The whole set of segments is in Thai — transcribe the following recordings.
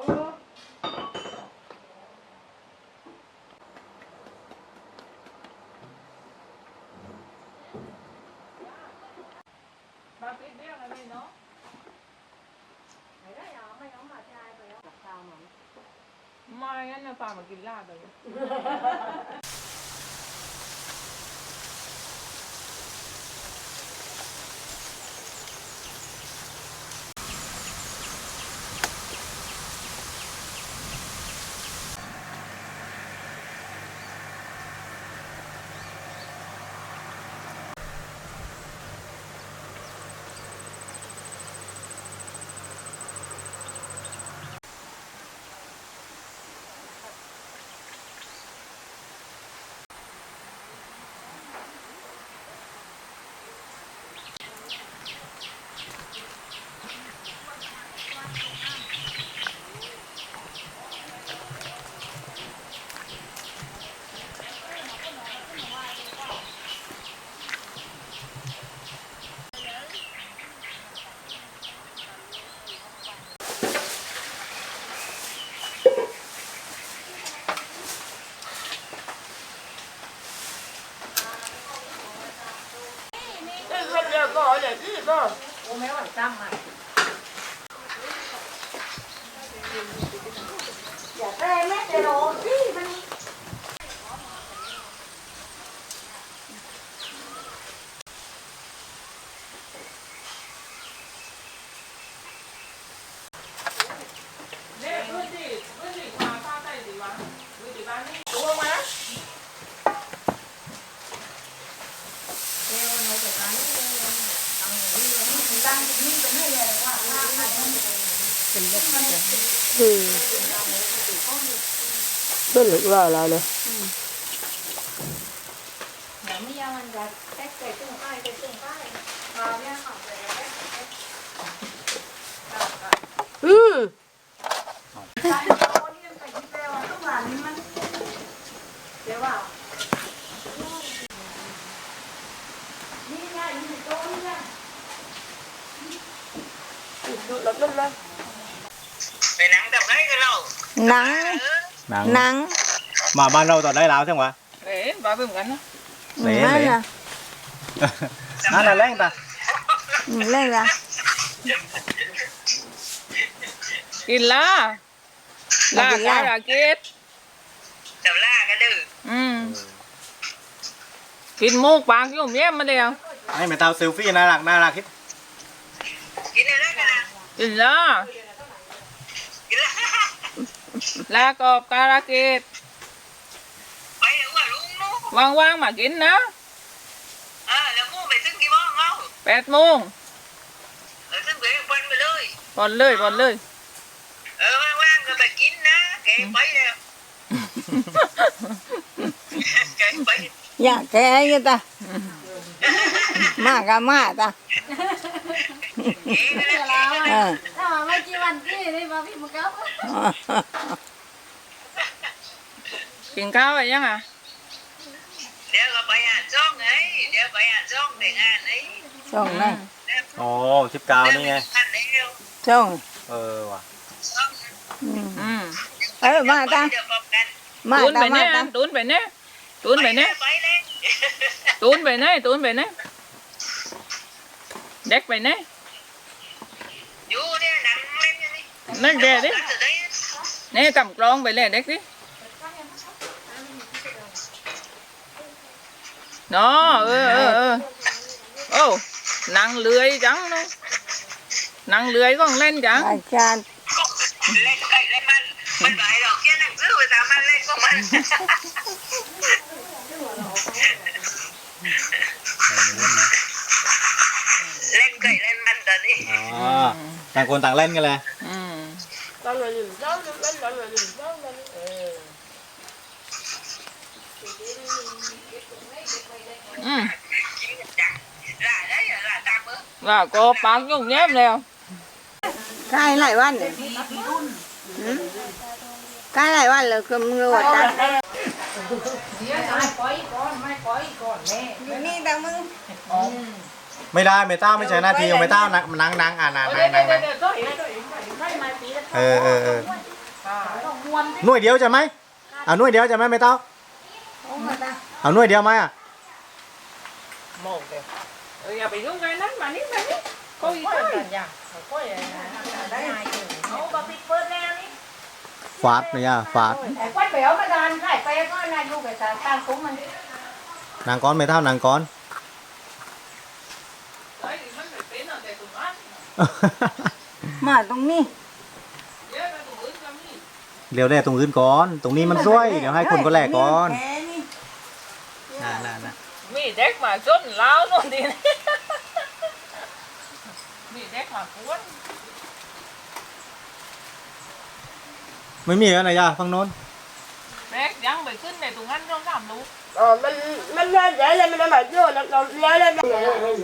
มาปิดเรื่องอะไรเนาะ ไม่ได้หรอไม่ต้องมาที่ไรไปแล้วกับข้าวมัน มางั้นนะปามากินลาบเลย เรื่องเดียวก็อย่างนี้ก็ โอ้ไม่ไหวจ้ำใหม่อย่าแต่แม่แต่โรสิมัน เนี่ยพื้นที่พื้นที่ทางภาคใต้ดีวะพื้นที่บ้านนี่ตัวมา เร็วหนูแต่ตอนนี้เร็วตังค์นี่เลยตังค์นี่เป็นให้เลยว่าถ้าใครต้องเป็นเล็กมันจะ อืม ต้นหรือว่าเราเลยเหมือนไม่ยามันจะแตกใส่ตึ้งป้ายใส่ตึ้งป้ายเราเนี่ยขับไปแล้วอืมการโตนี่มันไปที่เร็วทุกวันนี้มันเดี๋ยวว่านี่ไงนี่โตนี่ไงรถรถรถไปหนังแบบไหนกันเราหนังหนังหนังมาบ้านเราตอนได้แล้วใช่ไหมเอ๊ะบ้าเบิ่มกันนะเหลยนั่นเหลยน่ะนั่นน่ะแรงตาอืมเล่นละกินละลาการาเกตจับล่ากันดื้ออืมกินมูกปากยุ่มเยี่ยมมาเดียวให้แม่เตาเซลฟี่น่ารักน่ารักคิดกินอะไรกันนะกินละกินละ ลากอบการาเกตไปถึงว่าลุงนู้ว่างๆมากินนะเออแล้วมู่ไปซึ่งกี่โมงเอาแปดโมงเออซึ่งไปปันไปเลยบอลเลยบอลเลย เออว่างๆก็ไปกินนะแกไปแล้วแกไปอยากแกยังตามากับมาตาแกก็แล้วเออถ้ามาไม่กี่วันที่นี่มาพี่มันก็กินข้าวไปยังอะเดี๋ยวก็ไปอ่านช่องไงเดี๋ยวไปอ่านช่องแต่งงานไอ้ส่งเลยโอ้ชิบกาวนี่ไงส่งเออว่ะอืมอืมเออมาตา เดี๋ยวพบกันมาตูนตาไปมาแน่ตาตูนไปแน่ตูนไปแน่ไปเลยตูนไปแน่ตูนไปแน่เด็กไปแน่ อยู่เนี่ยหนังเล่นอย่างนี้นั่นแกดิจะได้แน่กำกลองไปเลยเด็กดิเนาะเออเออเออโอ้นางเลื้อยจังเนาะนางเลื้อยก็เล่นจังอาจารย์เล่นไก่เล่นมันมันไหวหรอกแค่หนังสือภาษามันเล่นก็มันเล่นไก่เล่นมันต อ๋อต่างคนต่างเล่นกันเลยอืมเราเลยเราเลยเราเลยเราเลยเอออืมกินจังล่าได้ล่าตามมือว่าก็ปากยุ่งแย้มแล้วใกล้หลายวันเลยใกล้หลายวันเลยคือมึงรู้ว่าตาไม่ปล่อยก่อนไม่ปล่อยก่อนแม่อยู่นี่แต่มึง ไม่ได้เมตาไม่ใช่หน้าที่ของเมตานั่งนั่งนั่งอ่านนั่งนั่งนั่งนั่งไม่มาตีแล้วเออเออเออหน่วยเดียวจะไหมเอาหน่วยเดียวจะไหมไม่เต้าเอาหน่วยเดียวไหมอะหมกเลยเอออย่าไปยุ่งกันนั้นมานี่มานี่โอ้ยเอาบะปิดเปิดแล้วนี่ฟาดนะย่าฟาดแต่ควันเปลวมาดานไข่ไปก็นายอยู่กับสารตั้งคุ้มมันนางก้อนไม่เท่านางก้อน เฮ้ยมันไม่เป็นอะแต่ตรงนั้น มาตรงนี้เยอะไปตรงอื่นก็มีเดี๋ยวแล่ตรงอื่นก่อน ตรงนี้มันสวยเดี๋ยวให้คนก็แล่ก่อนแค่นี้น่าน่าน่ามีเด็กมาจนเล้าวนู่นดิมีเด็กมากวนไม่มีแล้วนะย่าฝั่งโน้นเด็กยังไปขึ้นในตรงนั้นต้องทำลูก Ờ, mình mình lên để lên mình mà vô nó nó lấy lên เฮ้ย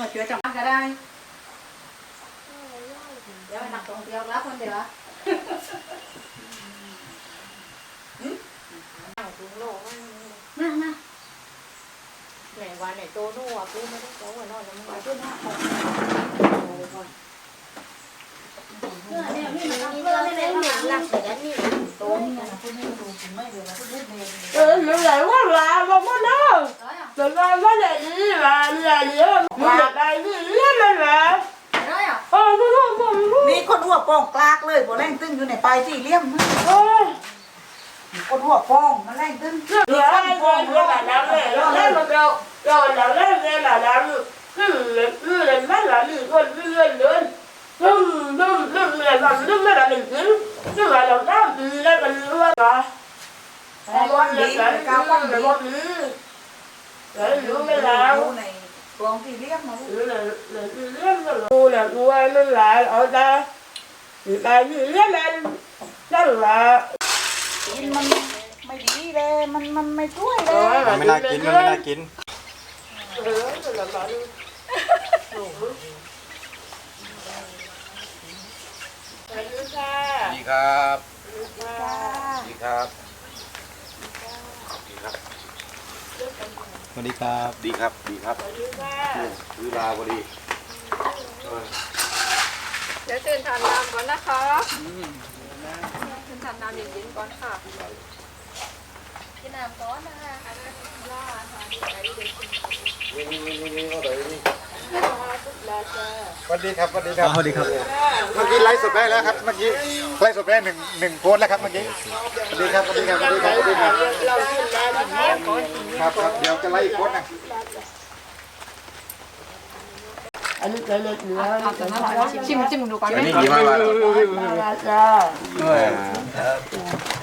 มาช่วยจังก็ได้เดี๋ยวนักท่องเที่ยวรับคนเดียว nè nè này qua này tô nó qua cứ mới nó có qua nó nó qua cứ nó không Ừ, mình lại quá là không có đâu Mình ra mới là gì là là gì đó Mà đây gì đó mình là ได้อะ Ờ, nó không không มีคนหัวโป้งกลากเลยบ่แรงตึงอยู่ในปลายสี่เหลี่ยม không คนหัวโป้งมันแรงตึง Rồi ai rồi rồi là làm này nó lên một đâu Rồi là lên lên là làm ลื่เลื่อนเลื่ไม่ละลื่นเลื่อนเดเลื่อนลุ่มลุ่มลุ่เลื่อนลุ่มลุ่ม่ละลื่นลื่นลุ่มไม่ละาล้ก็เลื่อนวันนี้ก็วันนี้วันนี้แล้วรู้ไม่แล้วกองที่เรียกมาหรือหรืเรื่องก็รู้นะรู้ว่ามันหลาเอาได้หรือได้หรือเรื่องนั้นนั่นละกินมันไม่ดีเลยมันมันไม่ช่วยเลยไม่น่ากินมันไม่น่ากิน Ừ, là bảo đi. Ừ. Anh đưa ra. ดีครับ Đưa ra. ดีครับสวัสดีครับ ดีครับ ดีครับ Đưa ra. คือลาพอดีเดี๋ยวตื่นทานน้ำก่อนนะคะตื่นทานน้ำเย็นๆก่อนค่ะ กินน้ำก่อนนะคะสวัสดีครับสวัสดีครับ สวัสดีครับ เมื่อกี้ไลฟ์สดได้แล้วครับ เมื่อกี้ไลฟ์สดได้หนึ่งหนึ่งโพสต์แล้วครับเมื่อกี้ สวัสดีครับสวัสดีครับสวัสดีครับสวัสดีครับเรา xin ra nó hát. ครับครับเดี๋ยวจะไล่อีกโพสต์หนะ Anh chạy lên nữa. ชิมชิมดูก่อนอันนี้ดีมากเลย Ra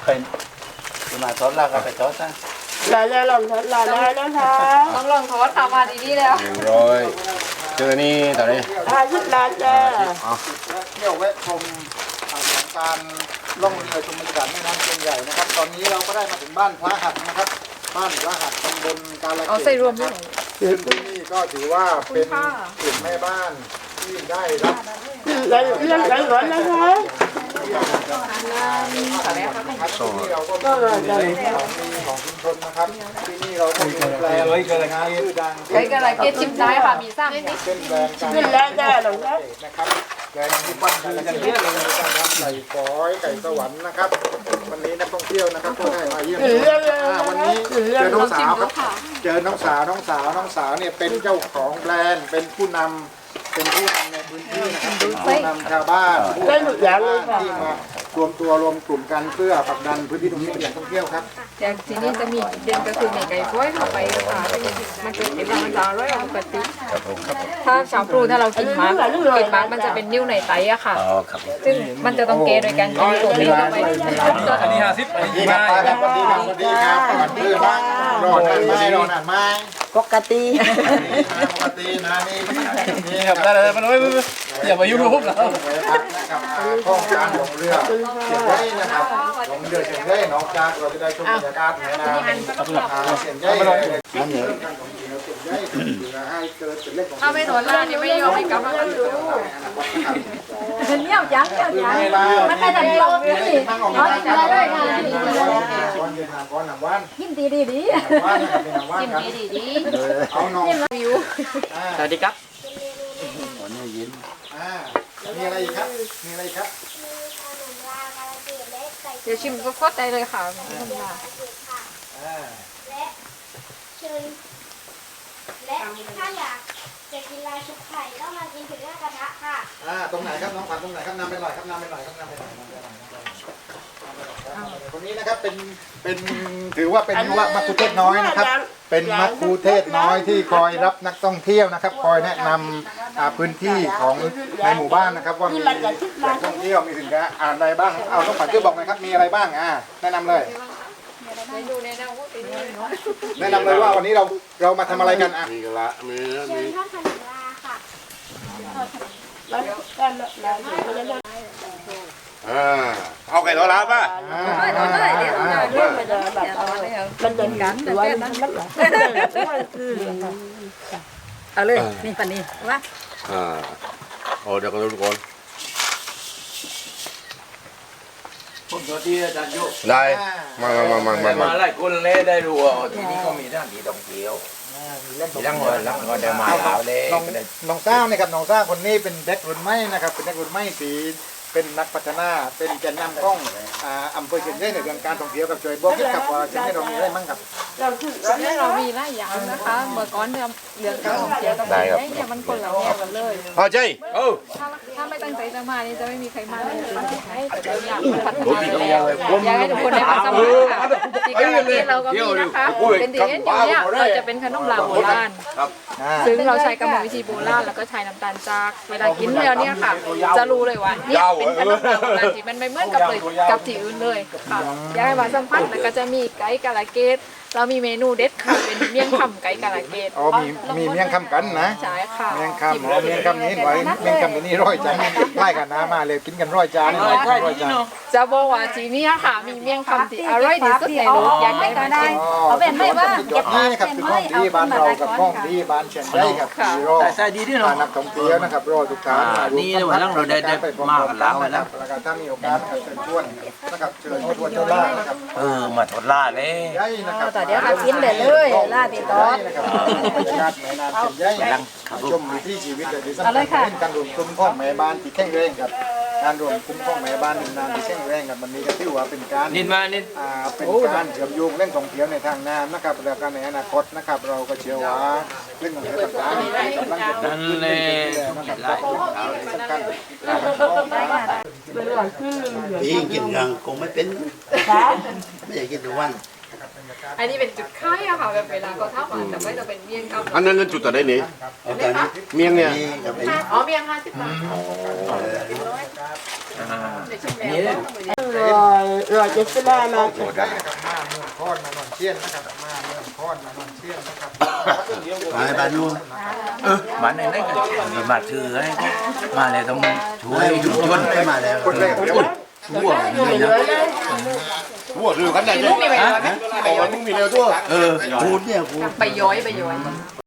ra. มาทดแล้วก็ไปทดนะ Là ra lòng thật là ra nó tha. ต้องลองทอดทำมาดีๆแล้วหนึ่งร้อยเจอนี่ตอนนี้ Tha giúp ra ra. เที่ยวแวะชมการล่องเรือชมบรรยากาศแม่น้ำเชียงใหญ่นะครับ ตอนนี้เราก็ได้มาถึงบ้านพระหัตถ์นะครับ บ้านพระหัตถ์ตำบลกาลเอาเกใส่ตรวมด้วยซึ่งที่นี่ก็ถือว่าเป็นกลุ่มแม่บ้านที่ได้รับ Lại lên lại gọi nó tha. ครับที่นี่เราก็มีของดีของชุมชนนะครับที่นี่เราก็มีแบรนด์ชื่อดังไก่กระไรเกชิมได้ค่ะมีสร้างนิดเป็นแบรนด์การ Cứ ra ra lòng đó. นะครับแบรนด์ที่ปั้นคือกันเยอะเลยการทำไก่ฝอยไก่สวรรค์นะครับ วันนี้นักท่องเที่ยวนะครับก็ได้มาเยี่ยมวันนี้เจอน้องสาวครับเจอน้องสาวน้องสาวน้องสาวเนี่ยเป็นเจ้าของแบรนด์เป็นผู้นำ เป็นผู้นำในพื้นที่นะครับเป็นผู้นำชาวบ้านผู้นำชาวบ้านที่มารวมตัวรวมกลุ่มกันเพื่อผลักดันพื้นที่ตรงนี้เป็นแหล่งท่องเที่ยวครับ จากที่นี่จะมีเด่นก็คือในไก่ก้อยเข้าไปค่ะมันจะเป็นมันจะอร่อยกว่าปกติถ้าชาวพลูถ้าเรากินมากกินมากมันจะเป็นนิ้วในไตอะค่ะซึ่งมันจะต้องเกโดยการกินตัวนี้เข้าไปอันนี้ห้าสิบอันนี้ดีครับป้าครับสวัสดีครับสวัสดีครับสวัสดีครับรอนานไหมรอนานไหมปกติ ปกตินะนี่นี่ครับได้เลยมันไม่อย่ามายุ่งกับผมนะนะครับข้องการลงเรือเชียงใหญ่นะครับลงเรือเชียงใหญ่นอกจากเราจะได้ชมบรรยากาศในน้ำเชียงใหญ่นั่นเหรอเชียงใหญ่เรือให้เกิดเป็นเรื่องของถ้าไม่โดนล่านี่ไม่ยอมให้กลับมาเนี้ยจังเนี้ยจังมันไม่ได้ลงเลยนี่นั่งออกเอามาอะไรได้ไงก้อนเดินทางก้อนหนังวันกินดีดีดีวันเป็นหนังวันครับเอาน้องวิวสวัสดีครับอ่ามีอะไรอีกครับ มีอะไรอีกครับ เดี๋ยวชิมก็ก็ได้เลยค่ะอ่าเชิญและถ้าอยากจะกินลายชุบไข่ต้องมากินถึงหน้ากระทะค่ะ อ่า ตรงไหนครับน้องขวัญตรงไหนครับนำไปหน่อยครับนำไปหน่อยครับนำไปหน่อยนำไปหน่อยนำไปหน่อย คนนี้นะครับเป็นเป็นถือว่าเป็นยุวมักคุเทศน้อยนะครับ เป็นมักคุเทศน้อยที่คอยรับนักท่องเที่ยวนะครับ คอยแนะนำอ่าพื้นที่ของในหมู่บ้านนะครับ ว่ามีแหล่งท่องเที่ยวมีสินค้าอะไรบ้างเอาต้องขวัญช่วยบอกหน่อยครับมีอะไรบ้างอ่าแนะนำเลยเมนูแนะนำว่าเป็นยังไงเนาะแนะนำเลยว่าวันนี้เราเรามาทำอะไรกันอะเชิญทอดขนมลาค่ะ อ่าเอาไก่ตัวลาป่ะอ่ามันเดินกันแต่ว่ามันมันเอาเลยนี่ปันนี้ว่าอ่าโอ้เดี๋ยวกันทุกคนผมตัวที่อาจารย์ยุได้มามามามามามามาหลายคนเลยได้รู้ว่าที่นี่ก็มีทั้งที่ท่องเที่ยวมีทั้งวันแล้วก็ได้มาหลาวเลยน้องก็ได้น้องสร้างนะครับน้องสร้างคนนี้เป็นเด็กรุ่นใหม่นะครับเป็นเด็กรุ่นใหม่ที่ เป็นนักพัฒนา เป็นแกนนำของอ่าอำเภอเชียงใหญ่ในเรื่องการท่องเที่ยวกับช่วยบอกคิดกับว่าเชียงใหญ่เรามีอะไรมั่งครับตอนนี้เรามีหลายอย่างนะคะ เมื่อก่อนเนี่ย งเรื่องการท่องเที่ยวกับเมืองไทยเนี่ยมันคนละแนวกันเลย เอาใจเออถ้าถ้าไม่ตั้งใจจะมานี่จะไม่มีใครมาเลยให้แต่เราอยากพัฒนาแล้วอยากให้ทุกคนได้มาสัมผัสค่ะที่กาลเกตเราก็มีนะคะ เป็นดีเอ็นอยู่เนี่ยเราจะเป็นขนมลาโบราณ อ่าซึ่งเราใช้กรรมวิธีโบราณแล้วก็ใช้น้ำตาลจากเวลากินแล้วเนี่ยค่ะ จะรู้เลยว่าเนี่ยเป็นขนมลาโบราณที่มันไม่เหมือนกับเลยกับที่อื่นเลยค่ะอยากให้มาสัมผัสแล้วก็จะมีไก่กาลเกต เรามีเมนูเด็ดค่ะเป็นเมี่ยงคำไก่กาลเกตอ๋อมีมีเมียงคำกันนะใช่ค่ะเมียงคำอ๋อเมียงคำนี้ไว้เมียงคำตัวนี้ร้อยจานไล่กันนะมาเลยกินกันร้อยจานร้อยจานร้อยจานจะบอกว่าที่เนี่ยค่ะมีเมี่ยงคำที่อร่อยที่สุดในโลกอยากให้มาชิมเอาเป็นไม่ว่าเก็บนี่นะครับคือข้องดีบ้านเรากับข้องดีบ้านเชียงใหญ่ครับที่รอแต่ใส่ดีที่เนาะนักท่องเที่ยวนะครับรอทุกท่านอ่านี่วันหลังเราได้ได้มากันแล้วนะแล้วก็ถ้ามีโอกาสนะครับเชิญชวนนะครับเชิญชวนเจ้าล่านะครับเออมาทดลาเลยใหญ่นะครับต่อเดี๋ยวเรากินได้เลยลาติดต่อนะครับบรรยากาศในนามเชียงใหญ่ชมวิถีชีวิตเลยที่สำคัญเป็นการรวมกลุ่มของแม่บ้านที่แข็งแรงครับ การรวมกลุ่มของแม่บ้านในนามที่แข็งแรงครับมันนี้ก็ถือว่าเป็นการนิดมานิดอ่าเป็นการเชื่อมโยงเรื่องท่องเที่ยวในทางน้ำนะครับแล้วก็ในอนาคตนะครับเราก็เชื่อว่าเรื่องท่องเที่ยวต่างๆกำลังจะเกิดนั่นขึ้นเลเรื่ยอยๆนะครับหลายสำคัญพี่กินยังคงไม่เป็นไม่อยากกินทุกวันอันนี้เป็นจุดค่ายอะค่ะแบบเวลาเขาทำมาแต่ไม่จะเป็นเมี่ยงคำอันนั้นนั่นจุดตัดได้นี่เอาตอนนี้เมียงเนี่ยนี่กับไอ้อ๋อเมี่ยงห้าสิบบาท นี่เลย rồi chị sẽ la là ได้นะครับมาเมืองคอนมานอนเชียนนะครับมาเมืองคอนมานอนเชียนนะครับไปบ้านนู้นบ้านไหนได้กันมีมาถือให้มาเลยต้องช่วยชุมชนไปมาแล้วคนแรกเดี๋ยวทั่วนี่นะวัวเรือกันได้ใช่ไหมอ๋อมึงมีเรือตัวเออพูดเนี่ยพูดไปย้อยไปย้อย